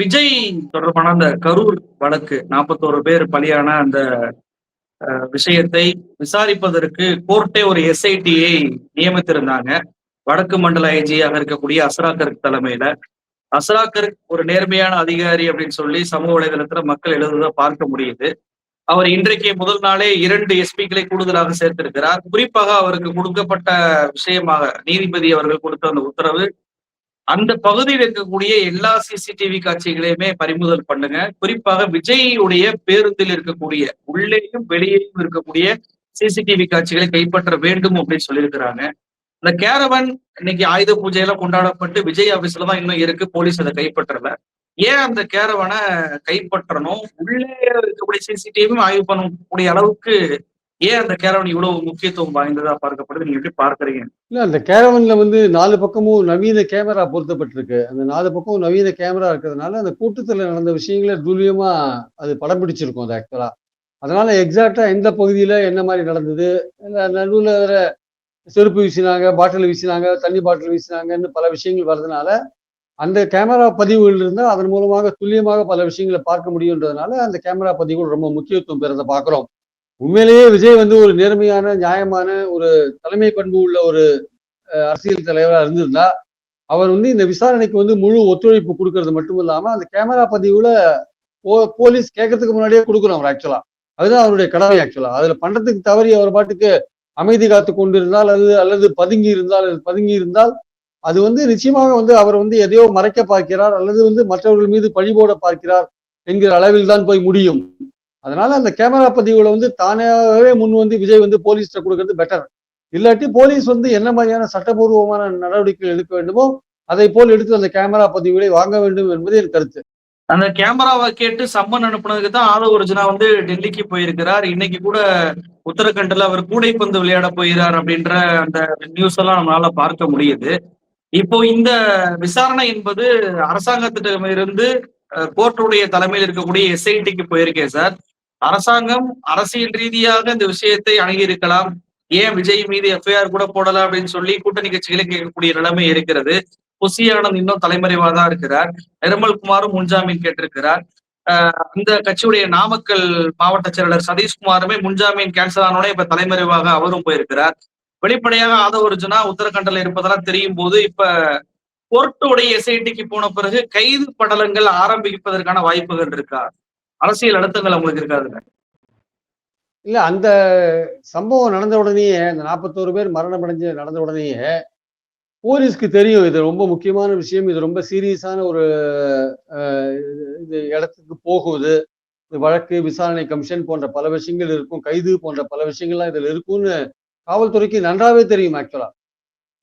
விஜய் தொடர்பான அந்த கரூர் வழக்கு நாற்பத்தோரு பேர் பலியான அந்த விஷயத்தை விசாரிப்பதற்கு கோர்ட்டே ஒரு எஸ்ஐடியை நியமித்திருந்தாங்க. வடக்கு மண்டல ஐஜியாக இருக்கக்கூடிய அஸ்ராக்கர் தலைமையில. அஸ்ராக்கர் ஒரு நேர்மையான அதிகாரி அப்படின்னு சொல்லி சமூக வலைதளத்துல மக்கள் எழுதுவதை பார்க்க முடியுது. அவர் இன்றைக்கு முதல் நாளே இரண்டு எஸ்பிக்களை கூடுதலாக சேர்த்திருக்கிறார். குறிப்பாக அவருக்கு கொடுக்கப்பட்ட விஷயமாக நீதிபதி அவர்கள் கொடுத்த அந்த உத்தரவு அந்த பகுதியில் இருக்கக்கூடிய எல்லா சிசிடிவி காட்சிகளையுமே பறிமுதல் பண்ணுங்க. குறிப்பாக விஜய்யுடைய பேருந்தில் இருக்கக்கூடிய உள்ளேயும் வெளியேயும் இருக்கக்கூடிய சிசிடிவி காட்சிகளை கைப்பற்ற வேண்டும் அப்படின்னு சொல்லியிருக்கிறாங்க. இந்த கேரவன் இன்னைக்கு ஆயுத பூஜையெல்லாம் கொண்டாடப்பட்டு விஜய் ஆபீஸ்ல தான் இன்னும் இருக்கு. போலீஸ் அதை கைப்பற்றல. ஏன் அந்த கேரவனை கைப்பற்றணும்? உள்ளே இருக்கக்கூடிய சிசிடிவியும் ஆய்வு பண்ணக்கூடிய அளவுக்கு ஏன் அந்த கேரவன் இவ்வளவு முக்கியத்துவம் வாய்ந்ததா பார்க்கப்படுது? நீங்க எப்படி பார்க்கறீங்க? இல்ல அந்த கேரவன்ல வந்து நாலு பக்கமும் நவீன கேமரா பொருத்தப்பட்டிருக்கு. அந்த நாலு பக்கமும் நவீன கேமரா இருக்கிறதுனால அந்த கூட்டத்துல நடந்த விஷயங்களை துல்லியமா அது படம் பிடிச்சிருக்கும் அது ஆக்சுவலா அதனால எக்ஸாக்டா எந்த பகுதியில என்ன மாதிரி நடந்தது? நடுவில் வேற செருப்பு வீசினாங்க பாட்டில் வீசினாங்க தண்ணி பாட்டில் வீசினாங்கன்னு பல விஷயங்கள் வர்றதுனால அந்த கேமரா பதிவுகள் இருந்தால் அதன் மூலமாக துல்லியமாக பல விஷயங்களை பார்க்க முடியுன்றதுனால அந்த கேமரா பதிவுகள் ரொம்ப முக்கியத்துவம் பெறதை பார்க்குறோம். உண்மையிலேயே விஜய் வந்து ஒரு நேர்மையான நியாயமான ஒரு தலைமை பண்பு உள்ள ஒரு அரசியல் தலைவராக இருந்திருந்தா அவர் வந்து இந்த விசாரணைக்கு வந்து முழு ஒத்துழைப்பு கொடுக்கறது மட்டும் இல்லாம அந்த கேமரா பதிவுல போ- போலீஸ் கேட்கறதுக்கு முன்னாடியே கொடுக்கணும் அவர் ஆக்சுவலா அதுதான் அவருடைய கடமை ஆக்சுவலா அதுல பண்றதுக்கு தவறி அவர் பாட்டுக்கு அமைதி காத்து கொண்டிருந்தால் அல்லது அல்லது பதுங்கி இருந்தால் அல்லது பதுங்கி இருந்தால் அது வந்து நிச்சயமாக வந்து அவர் வந்து எதையோ மறைக்க பார்க்கிறார் அல்லது வந்து மற்றவர்கள் மீது பழிபோட பார்க்கிறார் என்கிற அளவில் தான் போய் முடியும். அதனால அந்த கேமரா பதிவுகளை வந்து தானாகவே முன் வந்து விஜய் வந்து போலீஸ்ட கொடுக்கறது பெட்டர் இல்லாட்டி போலீஸ் வந்து என்ன மாதிரியான சட்டபூர்வமான நடவடிக்கைகள் எடுக்க வேண்டுமோ அதை போல் எடுத்து அந்த கேமரா பதிவுகளை வாங்க வேண்டும் என்பது என் கருத்து. அந்த கேமராவை கேட்டு சம்மன் அனுப்புனதுக்கு தான் ஆதவ ஒரிஜினா வந்து டெல்லிக்கு போயிருக்கிறார். இன்னைக்கு கூட உத்தரகண்ட்ல அவர் கூடைப்பந்து விளையாட போயிறார் அப்படின்ற அந்த நியூஸ் எல்லாம் நம்மளால பார்க்க முடியுது. இப்போ இந்த விசாரணை என்பது அரசாங்கத்திடமிருந்து கோர்ட்டுடைய தலைமையில் இருக்கக்கூடிய எஸ்ஐடிக்கு போயிருக்கேன் சார். அரசாங்கம் அரசியல் ரீதியாக இந்த விஷயத்தை அணுகியிருக்கலாம். ஏன் விஜய் மீது எஃப்ஐஆர் கூட போடலாம் அப்படின்னு சொல்லி கூட்டணி கட்சிகளை கேட்கக்கூடிய நிலைமை இருக்கிறது. புசி ஆனந்த் இன்னும் தலைமறைவா தான் இருக்கிறார். நிர்மல் குமாரும் முன்ஜாமீன் கேட்டிருக்கிறார். ஆஹ் அந்த கட்சியுடைய நாமக்கல் மாவட்ட செயலாளர் சதீஷ்குமாருமே முன்ஜாமீன் கேன்சல் ஆனோடனே இப்ப தலைமறைவாக அவரும் போயிருக்கிறார். வெளிப்படையாக ஆதவ அர்ஜுனா உத்தரகண்ட்ல இருப்பதெல்லாம் தெரியும் போது இப்ப கோர்ட்டுடைய எஸ்ஐடிக்கு போன பிறகு கைது படலங்கள் ஆரம்பிப்பதற்கான வாய்ப்புகள் இருக்கா? அரசியல் அழுத்தங்கள் அவங்களுக்கு இருக்காதுங்க இல்ல அந்த சம்பவம் நடந்த உடனேயே அந்த நாற்பத்தோரு பேர் மரணம் அடைஞ்சு நடந்த உடனேயே போலீஸ்க்கு தெரியும் இது ரொம்ப முக்கியமான விஷயம் இது ரொம்ப சீரியஸான ஒரு இது இடத்துக்கு போகுது. இது வழக்கு விசாரணை கமிஷன் போன்ற பல விஷயங்கள் இருக்கும் கைது போன்ற பல விஷயங்கள்லாம் இதுல இருக்கும்னு காவல்துறைக்கு நன்றாவே தெரியும் ஆக்சுவலா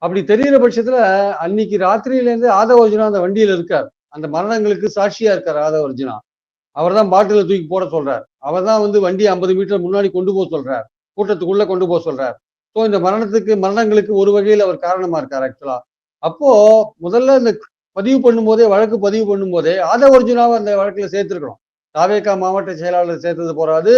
அப்படி தெரியிற பட்சத்துல அன்னைக்கு ராத்திரியில இருந்து ஆதவ அர்ஜுனா அந்த வண்டியில இருக்கார். அந்த மரணங்களுக்கு சாட்சியா இருக்கார் ஆதவ அர்ஜுனா. அவர் தான் பாட்டில தூக்கி போட சொல்றார். அவர் தான் வந்து வண்டி ஐம்பது மீட்டர் முன்னாடி கொண்டு போக சொல்றார். கூட்டத்துக்குள்ள கொண்டு போக சொல்றார். ஸோ இந்த மரணத்துக்கு மரணங்களுக்கு ஒரு வகையில் அவர் காரணமா இருக்கார் ஆக்சுவலா அப்போ முதல்ல இந்த பதிவு பண்ணும்போதே வழக்கு பதிவு பண்ணும்போதே ஆதவ அர்ஜுனாவை அந்த வழக்கில் சேர்த்துருக்கணும். தாவேக்கா மாவட்ட செயலாளர் சேர்த்தது போறாது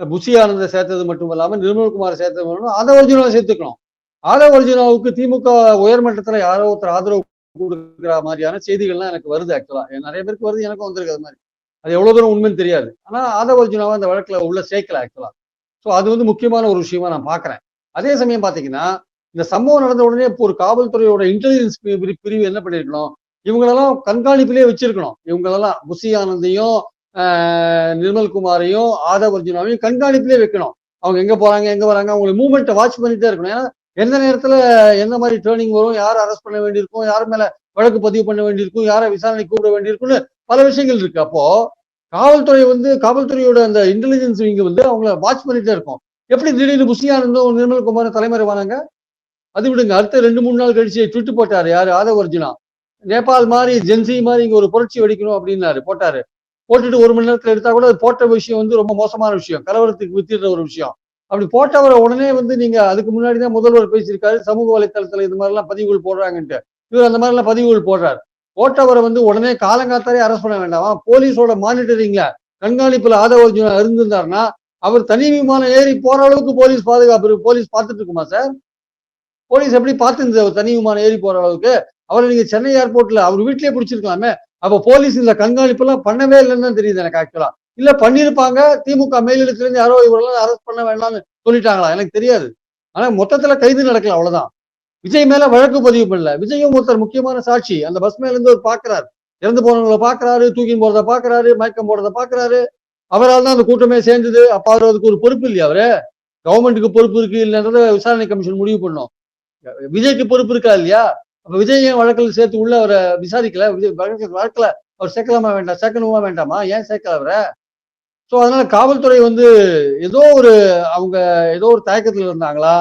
புஷி ஆனந்த சேர்த்தது மட்டும் இல்லாமல் நிர்மல்குமார் சேர்த்தது மட்டும் இல்லாம ஒரிஜினாவை சேர்த்துக்கணும். ஆதவ ஒரிஜினாவுக்கு திமுக உயர்மட்டத்தில் யாரோ ஒருத்தர் ஆதரவு கொடுக்குற மாதிரியான செய்திகள்லாம் எனக்கு வருது ஆக்சுவலா நிறைய பேருக்கு வருது எனக்கும் வந்திருக்கு அது மாதிரி. அது எவ்வளவு தூரம் உண்மைன்னு தெரியாது. ஆனால் ஆதவ அர்ஜுனாவை அந்த வழக்கில் உள்ள சேர்க்கல ஆக்சுவலா ஸோ அது வந்து முக்கியமான ஒரு விஷயமா நான் பார்க்குறேன். அதே சமயம் பார்த்தீங்கன்னா இந்த சம்பவம் நடந்த உடனே இப்போ ஒரு காவல்துறையோட இன்டெலிஜென்ஸ் பிரிவு என்ன பண்ணிருக்கணும்? இவங்களெல்லாம் கண்காணிப்பிலே வச்சிருக்கணும். இவங்களெல்லாம் புசி ஆனந்தையும் நிர்மல்குமாரையும் ஆதவ அர்ஜுனாவையும் கண்காணிப்பிலே வைக்கணும். அவங்க எங்க போறாங்க எங்க வராங்க அவங்களை மூவ்மெண்ட்டை வாட்ச் பண்ணிட்டே இருக்கணும். ஏன்னா எந்த நேரத்துல எந்த மாதிரி டேர்னிங் வரும் யாரை அரெஸ்ட் பண்ண வேண்டியிருக்கும் யார் மேல வழக்கு பதிவு பண்ண வேண்டியிருக்கும் யாரை விசாரணை கூப்பிட வேண்டியிருக்கும்னு பல விஷயங்கள் இருக்கு. அப்போ காவல்துறை வந்து காவல்துறையோட அந்த இன்டெலிஜென்ஸ் இங்க வந்து அவங்கள வாட்ச் பண்ணிட்டே இருக்கும். எப்படி திடீர்னு புஷி ஆனந்தும் நிர்மல்குமாரும் தலைமறைவானாங்க அது விடுங்க. அடுத்த ரெண்டு மூணு நாள் கழிச்சு ட்விட்டு போட்டாரு. யாரு? ஆதவ அர்ஜுனா. நேபாள் மாதிரி ஜென்சி மாதிரி இங்க ஒரு புரட்சி வெடிக்கணும் அப்படின்னாரு. போட்டாரு. போட்டுட்டு ஒரு மணி நேரத்துல எடுத்தா கூட அது போட்ட விஷயம் வந்து ரொம்ப மோசமான விஷயம். கலவரத்துக்கு வித்திடுற ஒரு விஷயம். அப்படி போட்டவரை உடனே வந்து நீங்க அதுக்கு முன்னாடி தான் முதல்வர் பேசியிருக்காரு. சமூக வலைத்தளத்துல இது மாதிரி எல்லாம் பதிவுகள் போடுறாங்கன்ட்டு. இவர் அந்த மாதிரி எல்லாம் பதிவுகள் போடுறாரு. போட்டவரை வந்து உடனே காலங்காத்தாலே அரெஸ்ட் பண்ண வேண்டாமா. போலீஸோட மானிட்டரிங்ல கண்காணிப்புல ஆதவ அர்ஜுனா இருந்திருந்தாருன்னா அவர் தனி விமானம் ஏறி போற அளவுக்கு போலீஸ் பாதுகாப்பு போலீஸ் பார்த்துட்டு இருக்குமா சார் போலீஸ் எப்படி பார்த்துருந்தது அவர் தனி விமானம் ஏறி போற அளவுக்கு? அவரை நீங்க சென்னை ஏர்போர்ட்ல அவர் வீட்லயே பிடிச்சிருக்கலாமே அப்ப போலீஸ் இந்த கண்காணிப்பு எல்லாம் பண்ணவே இல்லைன்னு தான் தெரியுது எனக்கு ஆக்சுவலா இல்ல பண்ணிருப்பாங்க திமுக மேலிடத்துல இருந்து யாரோ இவரெல்லாம் அரெஸ்ட் பண்ண வேண்டாம்னு சொல்லிட்டாங்களா? எனக்கு தெரியாது. ஆனா மொத்தத்துல கைது நடக்கல அவ்வளவுதான். விஜய் மேல வழக்கு பதிவு பண்ணல. விஜயும் ஒருத்தர் முக்கியமான சாட்சி. அந்த பஸ் மேல இருந்து ஒரு பாக்குறாரு. இறந்து போனவங்களை பாக்குறாரு தூக்கி போறத பாக்குறாரு மயக்கம் போறத பாக்குறாரு. அவரால் தான் அந்த கூட்டமே சேர்ந்தது. அப்ப அவர் அதுக்கு ஒரு பொறுப்பு இல்லையா அவரு? கவர்மெண்ட்டுக்கு பொறுப்பு இருக்கு இல்லைன்றத விசாரணை கமிஷன் முடிவு பண்ணும். விஜய்க்கு பொறுப்பு இருக்கா இல்லையா? அப்ப விஜய் ஏன் வழக்கில் சேர்த்து உள்ள அவரை விசாரிக்கல? விஜய் வழக்கில் வழக்குல. அவர் சேர்க்கலாமா வேண்டாம்? சேர்க்கணுமா வேண்டாமா? ஏன் சேர்க்கல அவரை? ஸோ அதனால காவல்துறை வந்து ஏதோ ஒரு அவங்க ஏதோ ஒரு தயக்கத்துல இருந்தாங்களா?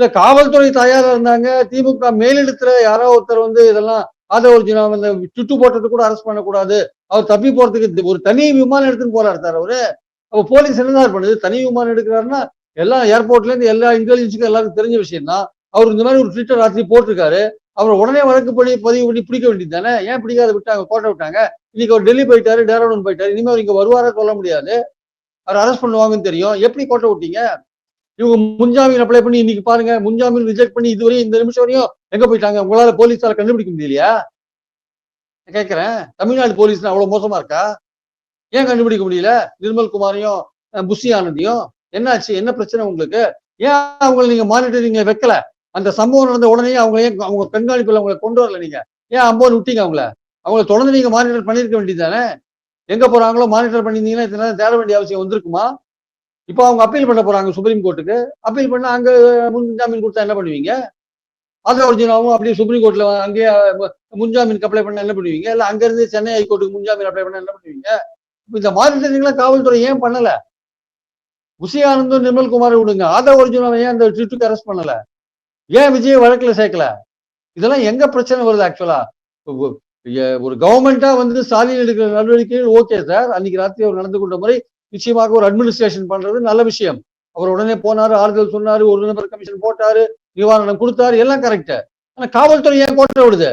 இல்ல காவல்துறை தயாரா இருந்தாங்க. திமுக மேலிடத்துல யாரோ ஒருத்தர் வந்து இதெல்லாம் ஆதவர்ஜுனா அந்த சுட்டு போட்டது கூட அரெஸ்ட் பண்ணக்கூடாது. அவர் தப்பி போறதுக்கு ஒரு தனி விமானம் எடுத்துன்னு போறாரு சார் அவரு. அப்ப போலீஸ் என்னதான் பண்ணுது? தனி விமானம் எடுக்கிறாருன்னா எல்லா ஏர்போர்ட்ல இருந்து எல்லா இன்டெலிஜென்ஸுக்கும் எல்லாருக்கும் தெரிஞ்ச விஷயம் தான் அவர் இந்த மாதிரி ஒரு ட்விட்டர் ராத்திரி போட்டிருக்காரு. அவர் உடனே வழக்கு பண்ணி பதிவு பண்ணி பிடிக்க வேண்டியது தானே? ஏன் பிடிக்காத விட்டாங்க? கோட்டை விட்டாங்க. இன்னைக்கு அவர் டெல்லி போயிட்டாரு டேராடூன் போயிட்டாரு. இனிமேல் அவர் இங்க வருவாரா சொல்ல முடியாது. அவர் அரெஸ்ட் பண்ணுவாங்கன்னு தெரியும். எப்படி கோட்டை விட்டீங்க? இவங்க முன்ஜாமீன் அப்ளை பண்ணி இன்னைக்கு பாருங்க முன்ஜாமீன் ரிஜெக்ட் பண்ணி இதுவரையும் இந்த நிமிஷம் வரையும் எங்க போயிட்டாங்க? உங்களால போலீஸால கண்டுபிடிக்க முடியலையா? கேட்கிறேன் தமிழ்நாடு போலீஸ் அவ்வளவு மோசமா இருக்கா? ஏன் கண்டுபிடிக்க முடியல? நிர்மல் குமாரையும் புஷி ஆனந்தையும் என்னாச்சு? என்ன பிரச்சனை உங்களுக்கு? ஏன் அவங்களை நீங்க மானிட்டரிங்க வைக்கல? அந்த சம்பவம் நடந்த உடனே அவங்க ஏன் அவங்க கண்காணிப்புல அவங்களை கொண்டு வரல நீங்க? ஏன் அம்போன்னு விட்டீங்க அவங்கள? அவங்கள தொடர்ந்து நீங்க மானிட்டர் பண்ணிருக்க வேண்டியது தானே எங்க போறாங்களோ மானிட்டர் பண்ணியிருந்தீங்கன்னா இத்தனை நேரம் தேட வேண்டிய அவசியம் வந்திருக்குமா? இப்போ அவங்க அப்பீல் பண்ண போறாங்க சுப்ரீம் கோர்ட்டுக்கு அப்பீல் பண்ணா அங்க முன்ஜாமீன் கொடுத்தா என்ன பண்ணுவீங்க? அது ஒரிஜினாவும் அப்படியே சுப்ரீம் கோர்ட்ல அங்கேயே மு- முன்ஜாமீனுக்கு அப்ளை பண்ண என்ன பண்ணுவீங்க? இல்ல அங்க இருந்து சென்னை ஹைகோர்ட்டுக்கு முன்ஜாமீன் அப்ளை பண்ண என்ன பண்ணுவீங்க? இந்த மாதிரி மானிட்டரிங்லாம் காவல்துறை ஏன் பண்ணல? உசி நிர்மல் குமாரை விடுங்க. ஆதவ ஒரிஜினாவை ஏன் அந்த ட்விட்டுக்கு அரெஸ்ட் பண்ணல? ஏன் விஜய் வழக்குல சேர்க்கல? இதெல்லாம் எங்க பிரச்சனை வருது ஆக்சுவலா ஒரு கவர்மெண்டா வந்து ஸ்டாலின் எடுக்கிற நடவடிக்கைகள் ஓகே சார் அன்னைக்கு ராத்திரி அவர் நடந்து கொண்ட முறை நிச்சயமாக ஒரு அட்மினிஸ்ட்ரேஷன் பண்றது நல்ல விஷயம். அவர் உடனே போனாரு ஆறுதல் சொன்னாரு ஒரு நபர் கமிஷன் போட்டாரு நிவாரணம் கொடுத்தாரு எல்லாம் கரெக்ட் ஆனா காவல்துறை ஏன் கோட்டை விடுது?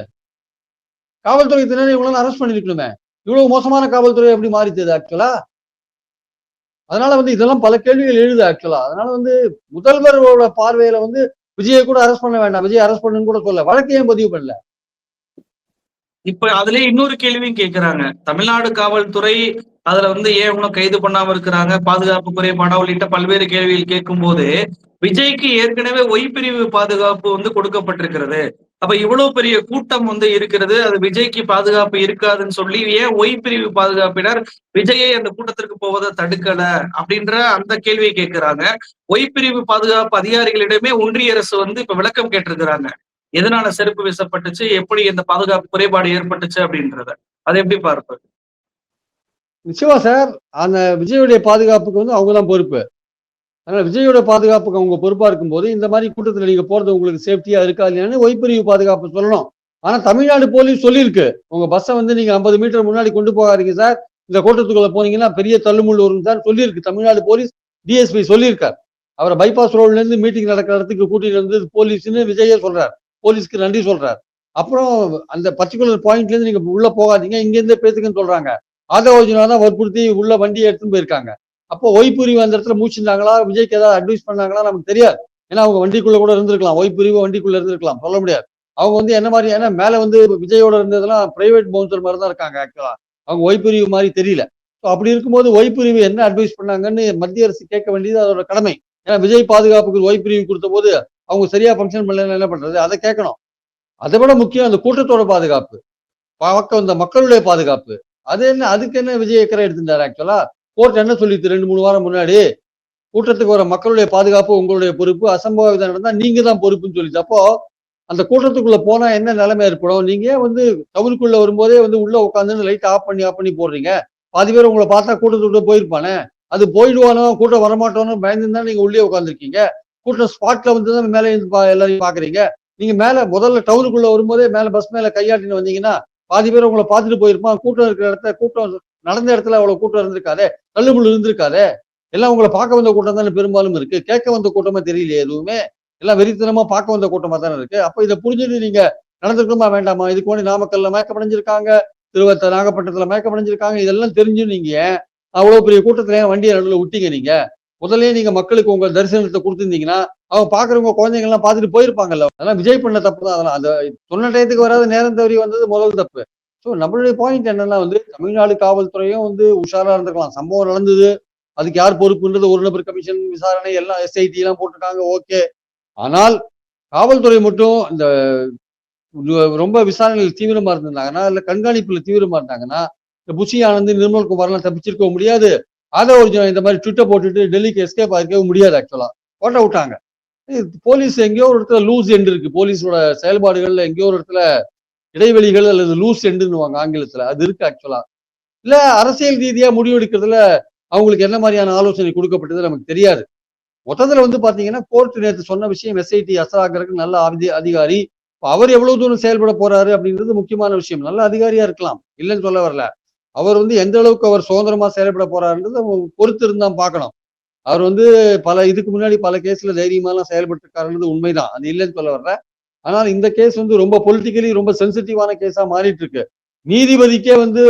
காவல்துறை தினம் இவ்வளவு அரெஸ்ட் பண்ணிருக்கணுமே. இவ்வளவு மோசமான காவல்துறை எப்படி மாறித்தது ஆக்சுவலா அதனால வந்து இதெல்லாம் பல கேள்விகள் எழுது ஆக்சுவலா அதனால வந்து முதல்வரோட பார்வையில வந்து விஜயை கூட அரெஸ்ட் பண்ண வேண்டாம். விஜய் அரெஸ்ட் பண்ணுன்னு கூட சொல்ல வழக்கு ஏன் பதிவு பண்ணல? இப்ப அதுலயே இன்னொரு கேள்வியும் கேக்குறாங்க. தமிழ்நாடு காவல்துறை அதுல வந்து ஏன் இன்னும் கைது பண்ணாம இருக்கிறாங்க? பாதுகாப்பு குறைபாடா உள்ளிட்ட பல்வேறு கேள்விகள் கேட்கும் போது விஜய்க்கு ஏற்கனவே ஒய் பிரிவு பாதுகாப்பு வந்து கொடுக்கப்பட்டிருக்கிறது. அப்ப இவ்வளவு பெரிய கூட்டம் வந்து இருக்கிறது. அது விஜய்க்கு பாதுகாப்பு இருக்காதுன்னு சொல்லி ஏன் ஒய் பிரிவு பாதுகாப்பினர் விஜயை அந்த கூட்டத்திற்கு போவதை தடுக்கல? அப்படின்ற அந்த கேள்வியை கேட்கிறாங்க. ஒய் பிரிவு பாதுகாப்பு அதிகாரிகளிடமே ஒன்றிய அரசு வந்து இப்ப விளக்கம் கேட்டிருக்கிறாங்க. எதனால செருப்பு வீசப்பட்டுச்சு? எப்படி இந்த பாதுகாப்பு குறைபாடு ஏற்பட்டுச்சு அப்படின்றத? அதை எப்படி பார்ப்பது? நிச்சயமா சார். அந்த விஜயுடைய பாதுகாப்புக்கு வந்து அவங்க தான் பொறுப்பு. அதனால விஜயோட பாதுகாப்புக்கு அவங்க பொறுப்பா இருக்கும்போது இந்த மாதிரி கூட்டத்தில் நீங்க போறது உங்களுக்கு சேஃப்டியா இருக்கா இல்லையான்னு ஒய்பிரிவு பாதுகாப்பு சொல்லணும். ஆனா தமிழ்நாடு போலீஸ் சொல்லியிருக்கு. உங்க பஸ்ஸை வந்து நீங்க ஐம்பது மீட்டர் முன்னாடி கொண்டு போகாதீங்க சார். இந்த கூட்டத்துக்குள்ள போனீங்கன்னா பெரிய தள்ளுமுள் வரும் சார். சொல்லியிருக்கு. தமிழ்நாடு போலீஸ் டிஎஸ்பி சொல்லியிருக்கார். அவரை பைபாஸ் ரோட்ல இருந்து மீட்டிங் நடக்கிற இடத்துக்கு கூட்டிட்டு வந்து போலீஸ்னு விஜயே சொல்றார். போலீஸ்க்கு நன்றி சொல்றார். அப்புறம் அந்த பர்டிகுலர் பாயிண்ட்ல இருந்து நீங்க உள்ள போகாதீங்க. இங்க இருந்தே பேத்துக்குன்னு சொல்றாங்க. ஆதவோஜனா தான் வற்புறுத்தி உள்ள வண்டியை எடுத்துன்னு போயிருக்காங்க. அப்போ ஒய்புரிவு அந்த இடத்துல மூச்சிருந்தாங்களா விஜய்க்கு ஏதாவது அட்வைஸ் பண்ணாங்களா? நமக்கு தெரியாது. ஏன்னா அவங்க வண்டிக்குள்ள கூட இருந்திருக்கலாம். ஒய்புரிவு வண்டிக்குள்ள இருந்திருக்கலாம். சொல்ல முடியாது. அவங்க வந்து என்ன மாதிரி ஏன்னா மேல வந்து விஜயோட இருந்ததெல்லாம் பிரைவேட் பவுன்சர் மாதிரி தான் இருக்காங்க ஆக்சுவலா அவங்க ஒய்புரிவு மாதிரி தெரியல. ஸோ அப்படி இருக்கும்போது ஒய்புரிவு என்ன அட்வைஸ் பண்ணாங்கன்னு மத்திய அரசு கேட்க வேண்டியது அதோட கடமை. ஏன்னா விஜய் பாதுகாப்புக்கு ஒய்புரிவு கொடுத்த போது அவங்க சரியா ஃபங்க்ஷன் பண்ணல என்ன பண்றது? அதை கேட்கணும். அதை விட முக்கியம் அந்த கூட்டத்தோட பாதுகாப்பு. பார்க்க வந்த மக்களுடைய பாதுகாப்பு. அது என்ன அதுக்கு என்ன விஜய் அக்கறை எடுத்துட்டாரு ஆக்சுவலா கோர்ட் என்ன சொல்லிட்டு ரெண்டு மூணு வாரம் முன்னாடி? கூட்டத்துக்கு வர மக்களுடைய பாதுகாப்பு உங்களுடைய பொறுப்பு அசம்பாவிதம் நடந்தா நீங்க தான் பொறுப்புன்னு சொல்லிச்சு. அப்போ அந்த கூட்டத்துக்குள்ள போனா என்ன நிலைமை ஏற்படும்? நீங்க வந்து டவுனுக்குள்ள வரும்போதே வந்து உள்ள உட்காந்து லைட் ஆஃப் பண்ணி ஆஃப் பண்ணி போடுறீங்க? பாதி பேர் உங்களை பார்த்தா கூட்டத்துக்குள்ள போயிருப்பானே? அது போயிடுவானோ கூட்டம் வரமாட்டோன்னு பயந்து தான் நீங்க உள்ளே உட்காந்துருக்கீங்க கூட்டம் ஸ்பாட்ல வந்து தான் மேலே பா- எல்லாரையும் பாக்குறீங்க நீங்க மேல முதல்ல டவுனுக்குள்ள வரும்போதே மேல பஸ் மேல கையாட்டின்னு வந்தீங்கன்னா பாதி பேர் உங்களை பார்த்துட்டு போயிருப்பான் கூட்டம் இருக்கிற இடத்துல கூட்டம் நடந்த இடத்துல அவ்வளவு கூட்டம் இருந்திருக்காதே? தள்ளுமுள்ளு இருந்திருக்காதே? எல்லாம் உங்களை பார்க்க வந்த கூட்டம் தானே பெரும்பாலும் இருக்கு. கேட்க வந்த கூட்டமா தெரியலையே எதுவுமே? எல்லாம் வெறித்தனமா பார்க்க வந்த கூட்டமா தானே இருக்கு. அப்ப இதை புரிஞ்சுட்டு நீங்க நடந்துக்கணுமா வேண்டாமா? இதுக்கு முன்னாடி நாமக்கல்ல மயக்கப்படைஞ்சிருக்காங்க. திருவத்த நாகப்பட்டினத்துல மயக்கப்படைஞ்சிருக்காங்க. இதெல்லாம் தெரிஞ்சு நீங்க அவ்வளவு பெரிய கூட்டத்துல ஏன் வண்டியை நடுவில் விட்டீங்க நீங்க. முதல்ல நீங்க மக்களுக்கு உங்க தரிசனத்தை கொடுத்துருந்தீங்கன்னா அவங்க பாக்குறவங்க குழந்தைங்க எல்லாம் பார்த்துட்டு போயிருப்பாங்கல்ல. அதெல்லாம் விஜய் பண்ண தப்பு தான் அதெல்லாம் அந்த சொன்ன டயத்துக்கு வராத நேரம் தவறி வந்தது முதல் தப்பு. ஸோ நம்மளுடைய பாயிண்ட் என்னன்னா வந்து தமிழ்நாடு காவல்துறையும் வந்து உஷாரா இருந்திருக்கலாம் சம்பவம் நடந்தது. அதுக்கு யார் பொறுப்புன்றது ஒரு நபர் கமிஷன் விசாரணை எல்லாம் எஸ்ஐடி எல்லாம் போட்டிருக்காங்க. ஓகே ஆனால் காவல்துறை மட்டும் இந்த ரொம்ப விசாரணையில் தீவிரமா இருந்திருந்தாங்கன்னா இல்ல கண்காணிப்புல தீவிரமா இருந்தாங்கன்னா இந்த புஷி ஆனந்த் நிர்மல் குமார்லாம் தப்பிச்சிருக்க முடியாது. அதை ஒரிஜினல் இந்த மாதிரி ட்விட்டர் போட்டுட்டு டெல்லிக்கு எஸ்கேப் ஆகிருக்கவே முடியாது ஆக்சுவலா போட்ட விட்டாங்க. போலீஸ் எங்கேயோ ஒரு இடத்துல லூஸ் எண்ட் இருக்கு. போலீஸோட செயல்பாடுகள்ல எங்கேயோ ஒரு இடத்துல இடைவெளிகள் அல்லது லூஸ் எண்டுன்னுவாங்க ஆங்கிலத்துல. அது இருக்கு ஆக்சுவலா இல்ல அரசியல் ரீதியா முடிவெடுக்கிறதுல அவங்களுக்கு என்ன மாதிரியான ஆலோசனை கொடுக்கப்பட்டது நமக்கு தெரியாது. மொத்தத்துல வந்து பாத்தீங்கன்னா கோர்ட் நேற்று சொன்ன விஷயம் எஸ்ஐடி அசராகருக்கு நல்ல அதிகாரி. அவர் எவ்வளவு தூரம் செயல்பட போறாரு அப்படின்றது முக்கியமான விஷயம். நல்ல அதிகாரியா இருக்கலாம். இல்லைன்னு சொல்ல வரல. அவர் வந்து எந்த அளவுக்கு அவர் சுதந்திரமா செயல்பட போறாருன்றது பொறுத்து இருந்தான் பார்க்கணும். அவர் வந்து பல இதுக்கு முன்னாடி பல கேஸ்ல தைரியமாலாம் செயல்பட்டு உண்மைதான். அது இல்லைன்னு சொல்ல வர்ற ஆனால் இந்த கேஸ் வந்து ரொம்ப பொலிட்டிக்கலி ரொம்ப சென்சிட்டிவான கேஸா மாறிட்டு இருக்கு நீதிபதிக்கே வந்து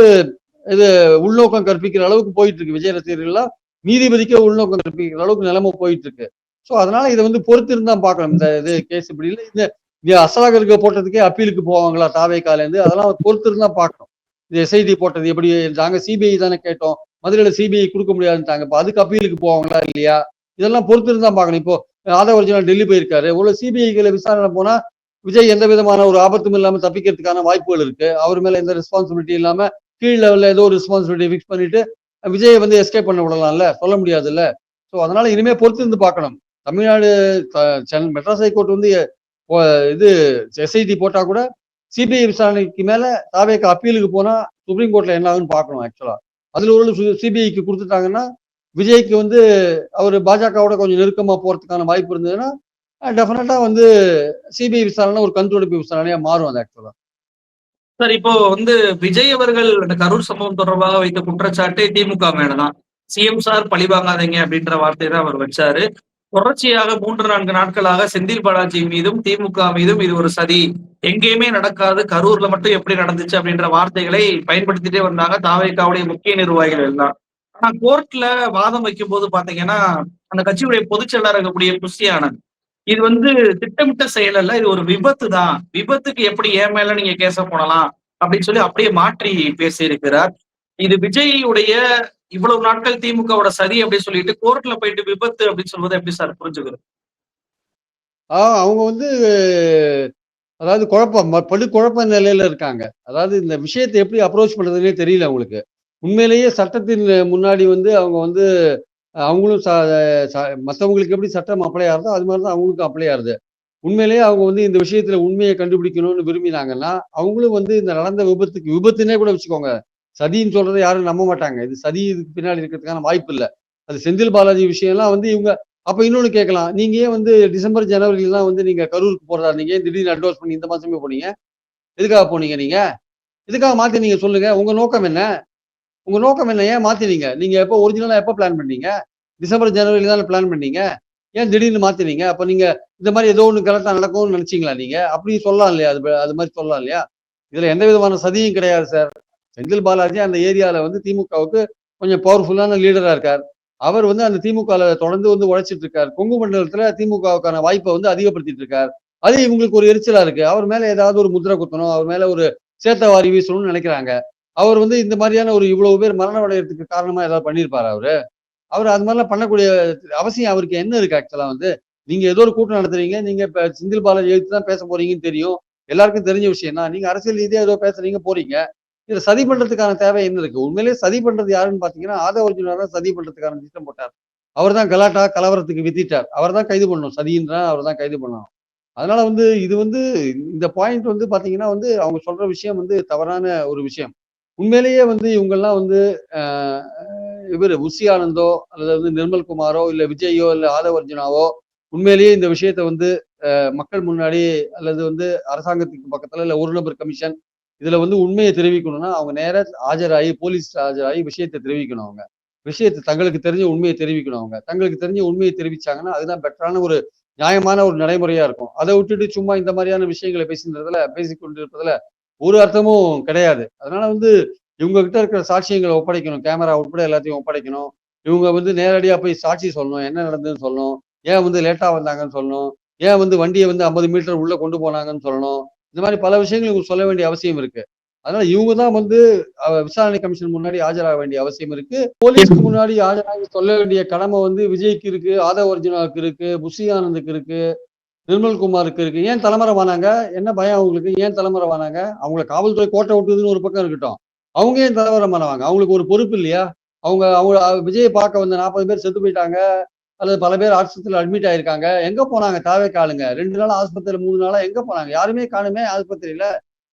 இது உள்நோக்கம் கற்பிக்கிற அளவுக்கு போயிட்டு இருக்கு விஜய் ரசிகர்கள்லாம் நீதிபதிக்கே உள்நோக்கம் கற்பிக்கிற அளவுக்கு நிலைமை போயிட்டு இருக்கு ஸோ அதனால இதை வந்து பொறுத்து இருந்தா பார்க்கணும். இந்த இது கேஸ் இப்படி இல்லை. இந்த இந்த அசலாகருக்கு போட்டதுக்கே அப்பீலுக்கு போவாங்களா? தாவே காலேந்து அதெல்லாம் பொறுத்து இருந்தா பார்க்கணும். இந்த எஸ்ஐடி போட்டது எப்படி? நாங்கள் சிபிஐ தானே கேட்டோம். மதுரையில் சிபிஐ கொடுக்க முடியாதுன்ட்டாங்க. இப்போ அதுக்கு அப்பீலுக்கு போவாங்களா இல்லையா? இதெல்லாம் பொறுத்து இருந்தால் பார்க்கணும். இப்போ ஆதவ ஒரிஜினல் டெல்லி போயிருக்காரு. உள்ள சிபிஐகளை விசாரணை போனால் விஜய் எந்த விதமான ஒரு ஆபத்தும் இல்லாமல் தப்பிக்கிறதுக்கான வாய்ப்புகள் இருக்கு. அவர் மேல எந்த ரெஸ்பான்சிபிலிட்டி இல்லாமல் கீழ் லெவலில் ஏதோ ஒரு ரெஸ்பான்சிபிலிட்டி ஃபிக்ஸ் பண்ணிட்டு விஜயை வந்து எஸ்கேப் பண்ண விடலாம்ல? சொல்ல முடியாதுல்ல? ஸோ அதனால இனிமே பொறுத்து இருந்து பார்க்கணும். தமிழ்நாடு சென்னை மெட்ராஸ் ஹைகோர்ட் வந்து இது எஸ்ஐடி போட்டா கூட சிபிஐ விசாரணைக்கு மேல தாவேக்கு அப்பீலுக்கு போனா சுப்ரீம் கோர்ட்ல என்ன ஆகுன்னு பார்க்கணும் ஆக்சுவலா அதுல ஒரு சிபிஐக்கு கொடுத்துட்டாங்கன்னா விஜய்க்கு வந்து அவர் பாஜகவோட கொஞ்சம் நெருக்கமா போறதுக்கான வாய்ப்பு இருந்ததுன்னா டெஃபினட்டாக வந்து சிபிஐ விசாரணை ஒரு கண்துடைப்பு விசாரணையாக மாறும் அது ஆக்சுவலா சார் இப்போ வந்து விஜய் அவர்கள் இந்த கரூர் சம்பவம் தொடர்பாக வைத்த குற்றச்சாட்டு திமுக மேலதான். சிஎம் சார் பழிவாங்காதீங்க அப்படின்ற வார்த்தையை தான் அவர் வச்சாரு. தொடர்ச்சியாக மூன்று நான்கு நாட்களாக செந்தில் பாலாஜி மீதும் திமுக மீதும் இது ஒரு சதி. எங்கேயுமே நடக்காது. கரூர்ல மட்டும் எப்படி நடந்துச்சு அப்படின்ற வார்த்தைகளை பயன்படுத்திட்டே வந்தாங்க தாவேக்காவுடைய முக்கிய நிர்வாகிகள் எல்லாம். ஆனா கோர்ட்ல வாதம் வைக்கும் போது பாத்தீங்கன்னா அந்த கட்சியுடைய பொதுச் இருக்கக்கூடிய குஷியானந்த் இது வந்து திட்டமிட்ட செயல் அல்ல இது ஒரு விபத்து தான். விபத்துக்கு எப்படி ஏன் மேல நீங்க கேச போனலாம் அப்படின்னு சொல்லி அப்படியே மாற்றி பேசியிருக்கிறார். இது விஜயுடைய இவ்வளவு நாட்கள் திமுகவோட சரி அப்படின்னு சொல்லிட்டு கோர்ட்ல போயிட்டு விபத்து அப்படின்னு சொல்வது எப்படி சார் புரிஞ்சுக்கிறது ஆஹ் அவங்க வந்து அதாவது குழப்பம் படு குழப்ப நிலையில இருக்காங்க. அதாவது இந்த விஷயத்தை எப்படி அப்ரோச் பண்றதுன்னே தெரியல அவங்களுக்கு. உண்மையிலேயே சட்டத்தின் முன்னாடி வந்து அவங்க வந்து அவங்களும் மற்றவங்களுக்கு எப்படி சட்டம் அப்ளை ஆகுதோ அது மாதிரி தான் அவங்களுக்கும் அப்ளை ஆகுது. உண்மையிலேயே அவங்க வந்து இந்த விஷயத்துல உண்மையை கண்டுபிடிக்கணும்னு விரும்பினாங்கன்னா அவங்களும் வந்து இந்த நடந்த விபத்துக்கு விபத்துனே கூட வச்சுக்கோங்க. சதின்னு சொல்றதை யாரும் நம்ப மாட்டாங்க. இது சதி இதுக்கு பின்னாடி இருக்கிறதுக்கான வாய்ப்பு இல்லை அது செந்தில் பாலாஜி விஷயம்லாம் வந்து இவங்க அப்போ இன்னொன்று கேட்கலாம். நீங்க ஏன் வந்து டிசம்பர் ஜனவரிலாம் வந்து நீங்க கரூருக்கு போறதா நீங்க திடீர்னு அட்வான்ஸ் பண்ணி இந்த மாசமே போனீங்க? எதுக்காக போனீங்க நீங்க? எதுக்காக மாத்தி நீங்க சொல்லுங்க. உங்க நோக்கம் என்ன? உங்க நோக்கம் என்ன? ஏன் மாத்தினீங்க? நீங்க எப்போ ஒரிஜினலா எப்போ பிளான் பண்ணீங்க? டிசம்பர் ஜனவரியில தானே பிளான் பண்ணீங்க? ஏன் திடீர்னு மாத்தினீங்க? அப்ப நீங்க இந்த மாதிரி ஏதோ ஒன்று கரெக்டாக நடக்கும்னு நினைச்சீங்களா நீங்க? அப்படி சொல்லலாம் இல்லையா? அது அது மாதிரி சொல்லலாம் இல்லையா? இதுல எந்த விதமான சதியும் கிடையாது சார். செந்தில் பாலாஜி அந்த ஏரியாவில் வந்து திமுகவுக்கு கொஞ்சம் பவர்ஃபுல்லான லீடராக இருக்கார். அவர் வந்து அந்த திமுகவில் தொடர்ந்து வந்து உழைச்சிட்டு இருக்கார். கொங்கு மண்டலத்தில் திமுகவுக்கான வாய்ப்பை வந்து அதிகப்படுத்திட்டு இருக்கார். அது இவங்களுக்கு ஒரு எரிச்சலா இருக்கு. அவர் மேல ஏதாவது ஒரு முத்திரை குத்தணும் அவர் மேல ஒரு சேத்தவாரி வீசணும்னு நினைக்கிறாங்க. அவர் வந்து இந்த மாதிரியான ஒரு இவ்வளவு பேர் மரணம் அடைகிறதுக்கு காரணமா ஏதாவது பண்ணியிருப்பாரு அவரு? அவர் அது மாதிரிலாம் பண்ணக்கூடிய அவசியம் அவருக்கு என்ன இருக்கு ஆக்சுவலா வந்து? நீங்க ஏதோ ஒரு கூட்டம் நடத்துறீங்க நீங்க இப்ப செந்தில் பாலாஜி எழுத்து தான் பேச போறீங்கன்னு தெரியும். எல்லாருக்கும் தெரிஞ்ச விஷயம் தான் நீங்க அரசியல் ரீதியா ஏதோ பேசுறீங்க போறீங்க. இதுல சதி பண்றதுக்கான தேவை என்ன இருக்கு? உண்மையிலேயே சதி பண்றது யாருன்னு பாத்தீங்கன்னா ஆதவ தான் சதி பண்றதுக்கான திட்டம் போட்டார். அவர் தான் கலாட்டா கலவரத்துக்கு வித்திட்டார். அவர் தான் கைது பண்ணணும். சதின்றா அவர் தான் கைது பண்ணணும். அதனால வந்து இது வந்து இந்த பாயிண்ட் வந்து பாத்தீங்கன்னா வந்து அவங்க சொல்ற விஷயம் வந்து தவறான ஒரு விஷயம். உண்மையிலேயே வந்து இவங்கெல்லாம் வந்து இவர் உசி ஆனந்தோ அல்லது வந்து நிர்மல் குமாரோ இல்ல விஜயோ இல்ல ஆதவர்ஜுனாவோ உண்மையிலேயே இந்த விஷயத்த வந்து மக்கள் முன்னாடி அல்லது வந்து அரசாங்கத்துக்கு பக்கத்துல இல்ல ஒரு நபர் கமிஷன் இதுல வந்து உண்மையை தெரிவிக்கணும்னா அவங்க நேர ஆஜராகி போலீஸ் ஆஜராகி விஷயத்தை தெரிவிக்கணும் அவங்க. விஷயத்தை தங்களுக்கு தெரிஞ்ச உண்மையை தெரிவிக்கணும் அவங்க. தங்களுக்கு தெரிஞ்ச உண்மையை தெரிவிச்சாங்கன்னா அதுதான் பெட்டரான ஒரு நியாயமான ஒரு நடைமுறையா இருக்கும். அதை விட்டுட்டு சும்மா இந்த மாதிரியான விஷயங்களை பேசுறதுல பேசிக்கொண்டு இருப்பதுல ஒரு அர்த்தமும் கிடையாது. அதனால வந்து இவங்க கிட்ட இருக்கிற சாட்சியங்களை ஒப்படைக்கணும். கேமரா உட்பட எல்லாத்தையும் ஒப்படைக்கணும். இவங்க வந்து நேரடியா போய் சாட்சி சொல்லணும். என்ன நடந்ததுன்னு சொல்லணும். ஏன் வந்து லேட்டா வந்தாங்கன்னு சொல்லணும். ஏன் வந்து வண்டியை வந்து ஐம்பது மீட்டர் உள்ள கொண்டு போனாங்கன்னு சொல்லணும். இந்த மாதிரி பல விஷயங்கள் இவங்க சொல்ல வேண்டிய அவசியம் இருக்கு. அதனால இவங்க தான் வந்து விசாரணை கமிஷன் முன்னாடி ஆஜராக வேண்டிய அவசியம் இருக்கு. போலீஸ்க்கு முன்னாடி ஆஜராகி சொல்ல வேண்டிய கடமை வந்து விஜய்க்கு இருக்கு ஆதவ் அர்ஜுனாவுக்கு இருக்கு புஷி ஆனந்துக்கு இருக்கு நிர்மல்குமாருக்கு இருக்கு. ஏன் தலைமுறை வானாங்க? என்ன பயம் அவங்களுக்கு ஏன் தலைமுறை வானாங்க? அவங்கள காவல்துறை கோட்டை விட்டுதுன்னு ஒரு பக்கம் இருக்கட்டும். அவங்க ஏன் தலைமுறை பண்ணுவாங்க அவங்களுக்கு ஒரு பொறுப்பு இல்லையா? அவங்க அவங்க விஜயை பார்க்க வந்த நாற்பது பேர் செத்து போயிட்டாங்க. அல்லது பல பேர் ஆஸ்பத்திரியில் அட்மிட் ஆயிருக்காங்க. எங்க போனாங்க? தாவே காலுங்க ரெண்டு நாள் ஆஸ்பத்திரியில் மூணு நாளா எங்க போனாங்க? யாருமே காணுமே ஆஸ்பத்திரியில.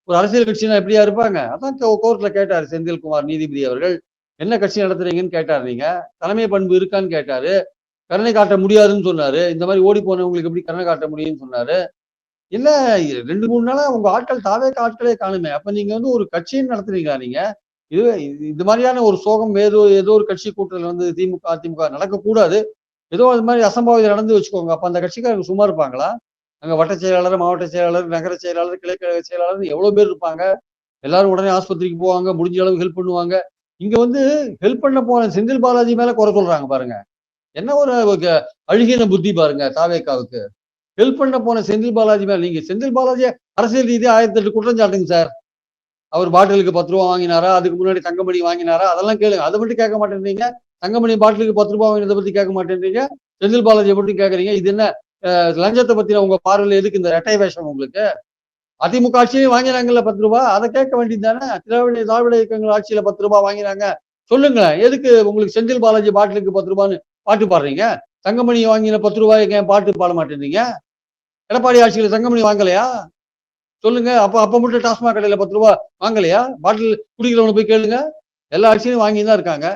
ஒரு அரசியல் கட்சினா எப்படியா இருப்பாங்க? அதான் கோர்ட்ல கேட்டாரு செந்தில்குமார் நீதிபதி அவர்கள். என்ன கட்சி நடத்துறீங்கன்னு கேட்டாரு நீங்க. தலைமை பண்பு இருக்கான்னு கேட்டாரு. கருணை காட்ட முடியாதுன்னு சொன்னாரு. இந்த மாதிரி ஓடி போனவங்களுக்கு எப்படி கருணை காட்ட முடியும்னு சொன்னாரு? இல்ல ரெண்டு மூணு நாளா உங்க ஆட்கள் தாவே ஆட்களே காணுமே. அப்ப நீங்க வந்து ஒரு கட்சின்னு நடத்துறீங்களா நீங்க? இது இது- இந்த மாதிரியான ஒரு சோகம் ஏதோ ஏதோ ஒரு கட்சி கூட்டத்தில் வந்து திமுக அதிமுக நடக்கக்கூடாது. ஏதோ அது மாதிரி அசம்பாவிதம் நடந்து வச்சுக்கோங்க. அப்போ அந்த கட்சிக்காரங்க சும்மா இருப்பாங்களா? அங்கே வட்ட செயலாளர் மாவட்ட செயலாளர் நகர செயலாளர் கிளைக்கழக செயலாளர் எவ்வளோ பேர் இருப்பாங்க? எல்லாரும் உடனே ஆஸ்பத்திரிக்கு போவாங்க முடிஞ்ச அளவு ஹெல்ப் பண்ணுவாங்க. இங்க வந்து ஹெல்ப் பண்ண போன செந்தில் பாலாஜி மேலே குறை சொல்கிறாங்க பாருங்க. என்ன ஒரு அழுகின புத்தி பாருங்க தாவேக்காவுக்கு. ஹெல்ப் பண்ண போன செந்தில் பாலாஜி மேலே நீங்கள் செந்தில் பாலாஜியை அரசியல் ரீதியாக ஆயிரத்தி எட்டு குற்றம் சாட்டுங்க சார். அவர் பாட்டிலுக்கு பத்து ரூபா வாங்கினாரா? அதுக்கு முன்னாடி தங்கமணி வாங்கினாரா? அதெல்லாம் கேளுங்க. அதை மட்டும் கேட்க மாட்டேன்றீங்க. தங்கமணி பாட்டிலுக்கு பத்து ரூபாய் வாங்கினதை பத்தி கேட்க மாட்டேன்றீங்க. செந்தில் பாலாஜியை பற்றி கேட்கறீங்க. இது என்ன லஞ்சத்தை பத்தின உங்க பார்வையில் எதுக்கு இந்த ரெட்டை வேஷம் உங்களுக்கு? அதிமுக ஆட்சியும் வாங்கினாங்கல்ல பத்து ரூபாய் அதை கேட்க வேண்டியது தானே திராவிட திராவிட இயக்கங்கள் ஆட்சியில பத்து ரூபாய் வாங்கினாங்க. சொல்லுங்களேன் எதுக்கு உங்களுக்கு செந்தில் பாலாஜி பாட்டிலுக்கு பத்து ரூபான்னு பாட்டு பாடுறீங்க? தங்கமணி வாங்கின பத்து ரூபாய்க்கு ஏன் பாட்டு பாட மாட்டேன்றீங்க? எடப்பாடி ஆட்சியில் தங்கமணி வாங்கலையா? சொல்லுங்க அப்போ அப்போ மட்டும் டாஸ்மாக் கடையில் பத்து ரூபாய் வாங்கலையா? பாட்டில் குடிக்கிறவங்க போய் கேளுங்க. எல்லா ஆட்சியும் வாங்கி தான் இருக்காங்க.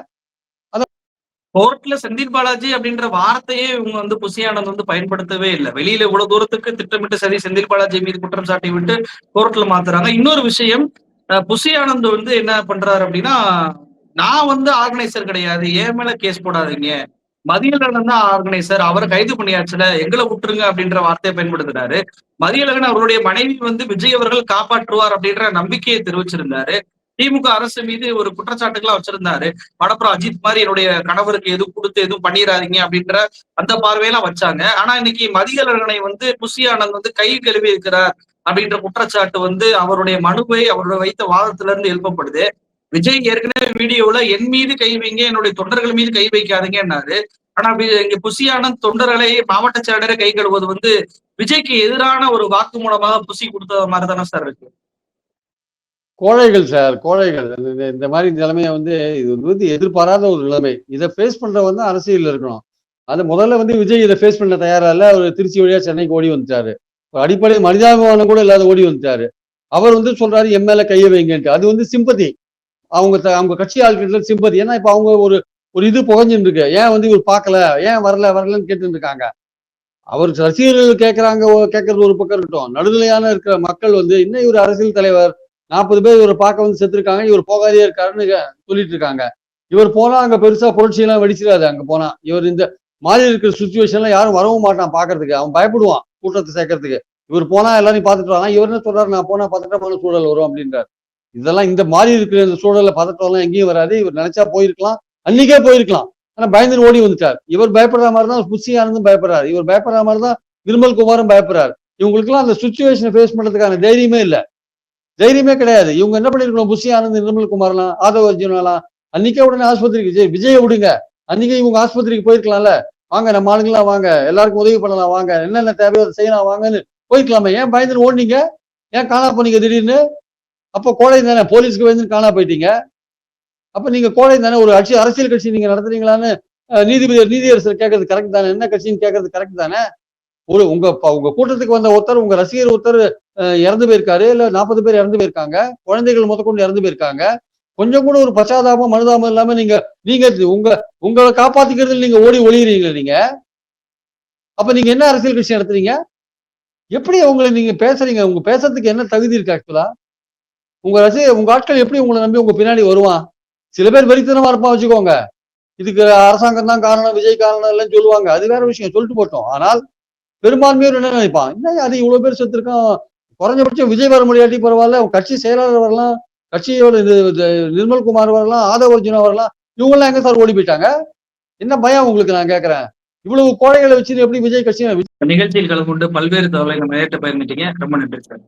கோர்ட்ல செந்தில் பாலாஜி அப்படின்ற வார்த்தையே இவங்க வந்து புசியானந்த் வந்து பயன்படுத்தவே இல்லை. வெளியில இவ்வளவு தூரத்துக்கு திட்டமிட்டு சரி செந்தில் பாலாஜி மீது குற்றம் சாட்டி விட்டு கோர்ட்ல மாத்துறாங்க. இன்னொரு விஷயம் அஹ், புசி ஆனந்த் வந்து என்ன பண்றாரு அப்படின்னா நான் வந்து ஆர்கனைசர் கிடையாது ஏன் மேல கேஸ் போடாதீங்க? மதியழகன் தான் ஆர்கனைசர் அவரை கைது பண்ணியாச்சுல எங்களை விட்டுருங்க அப்படின்ற வார்த்தையை பயன்படுத்தினாரு. மதியழகன் அவருடைய மனைவி வந்து விஜய் அவர்கள் காப்பாற்றுவார் அப்படின்ற நம்பிக்கையை தெரிவிச்சிருந்தாரு. திமுக அரசு மீது ஒரு குற்றச்சாட்டுகளா வச்சிருந்தாரு. படப்புறம் அஜித் மாதிரி என்னுடைய கணவருக்கு எதுவும் கொடுத்து எதுவும் பண்ணிடாதீங்க அப்படின்ற அந்த பார்வையெல்லாம் வச்சாங்க. ஆனா இன்னைக்கு மதியழகனை வந்து புசி ஆனந்த் வந்து கை கழுவி இருக்கிறார் அப்படின்ற குற்றச்சாட்டு வந்து அவருடைய மனுவை அவருடைய வைத்த வாதத்துல இருந்து எழுப்பப்படுது. விஜய் ஏற்கனவே வீடியோல என் மீது கை வைங்க என்னுடைய தொண்டர்கள் மீது கை வைக்காதீங்கன்னாரு. ஆனா இங்க புசியான தொண்டர்களை மாவட்ட செயலரை கை கழுவது வந்து விஜய்க்கு எதிரான ஒரு வாக்கு மூலமாக புசி கொடுத்த மாதிரி தானே சார் இருக்கு. கோழைகள் சார் கோழைகள். இந்த- இந்த- மாதிரி நிலைமையை வந்து இது வந்து எதிர்பாராத ஒரு நிலைமை. இதை ஃபேஸ் பண்றவன் தான் அரசியல் இருக்கணும். அது முதல்ல வந்து விஜய் இதை ஃபேஸ் பண்ண தயாரா இல்ல அவர் திருச்சி வழியா சென்னைக்கு ஓடி வந்துட்டாரு. ஒரு அடிப்படை மனிதாபிமானம் கூட இல்லாத ஓடி வந்துட்டாரு. அவர் வந்து சொல்றாரு எம்எல்ஏ கையை வைங்கன்ட்டு. அது வந்து சிம்பதி அவங்க த- அவங்க கட்சி ஆட்கள் சிம்பதி ஏன்னா இப்ப அவங்க ஒரு ஒரு இது புகஞ்சுட்டு இருக்கு ஏன் வந்து இவர் பார்க்கல? ஏன் வரல வரலன்னு கேட்டுட்டு இருக்காங்க அவர் ரசிகர்கள் கேட்கறாங்க கேட்கறது ஒரு பக்கம் இருக்கட்டும். நடுநிலையான இருக்கிற மக்கள் வந்து இன்னும் இவர் அரசியல் தலைவர் நாற்பது பேர் இவரை பார்க்க வந்து செத்துருக்காங்க இவர் போகாதே இருக்காருன்னு சொல்லிட்டு இருக்காங்க. இவர் போனா அங்க பெருசா புரட்சியெல்லாம் வெடிச்சிடாது அங்க போனா. இவர் இந்த மாதிரி இருக்கிற சுச்சுவேஷன்ல யாரும் வரவும் மாட்டான் பாக்குறதுக்கு அவன் பயப்படுவான் கூட்டத்தை சேர்க்கறதுக்கு. இவர் போனா எல்லாரையும் பார்த்துட்டு வரலாம் இவர் என்ன சொல்றாரு? நான் போனா பதட்டமான சூழல் வரும் அப்படின்றார். இதெல்லாம் இந்த மாதிரி இருக்கிற இந்த சூழல்ல பதட்டம்லாம் எங்கேயும் வராது. இவர் நினைச்சா போயிருக்கலாம். அன்னைக்கே போயிருக்கலாம். ஆனா பயந்துட்டு ஓடி வந்துட்டார். இவர் பயப்படுற மாதிரி தான் புஷி ஆனந்தும் பயப்படுறாரு. இவர் பயப்படுற மாதிரி தான் நிர்மல் குமாரும் பயப்படுறாரு. இவங்களுக்குலாம் அந்த சுச்சுவேஷனை ஃபேஸ் பண்றதுக்கான தைரியமே இல்லை. தைரியமே கிடையாது. இவங்க என்ன பண்ணிருக்கணும்? புஷி ஆனந்த் நிர்மல் குமார்லாம் ஆதவ அர்ஜுனாலாம் அன்னைக்கே உடனே ஆஸ்பத்திரிக்கு விஜய் விஜயை விடுங்க. அன்னைக்கே இவங்க ஆஸ்பத்திரிக்கு போயிருக்கலாம்ல? வாங்க நம்ம ஆளுங்களாம் வாங்க. எல்லாருக்கும் உதவி பண்ணலாம் வாங்க. என்னென்ன தேவையோ அதை செய்யலாம் வாங்கன்னு போயிருக்கலாமே. ஏன் பயந்துன்னு ஓடினீங்க? ஏன் காணா போனீங்க திடீர்னு? அப்போ கோடை தானே போலீஸ்க்கு வந்து காணா போயிட்டீங்க. அப்ப நீங்க கோடை தானே ஒரு கட்சி அரசியல் கட்சி நீங்க நடத்துறீங்களான்னு நீதிபதி நீதியரசர் கேட்கறது கரெக்ட் தானே? என்ன கட்சின்னு கேட்கறது கரெக்ட் தானே? ஒரு உங்க உங்க கூட்டத்துக்கு வந்த ஒருத்தர் உங்க ரசிகர் ஒருத்தர் இறந்து போயிருக்காரு. இல்லை நாற்பது பேர் இறந்து போயிருக்காங்க. குழந்தைகள் முதற்கொண்டு இறந்து போயிருக்காங்க. கொஞ்சம் கூட ஒரு பச்சாதாபம் மனுதாபம் இல்லாம நீங்க நீங்க உங்க உங்களை காப்பாத்திக்கிறதுல நீங்க ஓடி ஒளியுறீங்களா நீங்க. அப்ப நீங்க என்ன அரசியல் கட்சி நடத்துறீங்க? எப்படி உங்களை நீங்க பேசுறீங்க? உங்க பேசுறதுக்கு என்ன தகுதி இருக்கு ஆக்சுவலா உங்க ரசி உங்க ஆட்கள் எப்படி உங்களை நம்பி உங்க பின்னாடி வருவான்? சில பேர் வெறித்தனமா இருப்பான் வச்சுக்கோங்க. இதுக்கு அரசாங்கம் தான் காரணம் விஜய் காரணம் இல்லைன்னு சொல்லுவாங்க. அது வேற விஷயம். சொல்லிட்டு போட்டோம். ஆனால் பெரும்பான்மையோர் என்ன நினைப்பான்? என்ன அது இவ்வளவு பேர் செத்துருக்கான். குறைஞ்சபட்சம் விஜய் வர முடியாட்டி பரவாயில்ல கட்சி செயலாளர் வரலாம் கட்சியோட இது நிர்மல் குமார் வரலாம் ஆதவ அர்ஜுனா வரலாம் இவங்கெல்லாம் எங்க சார் ஓடி போயிட்டாங்க? என்ன பயம் உங்களுக்கு நான் கேட்கறேன் இவ்வளவு கோழைகளை வச்சு எப்படி விஜய் கட்சி நிகழ்ச்சியில் கலந்து கொண்டு பல்வேறு தகவலை நம்ம நேரிட்டு பயணிட்டீங்க ரொம்ப நன்றி சார்.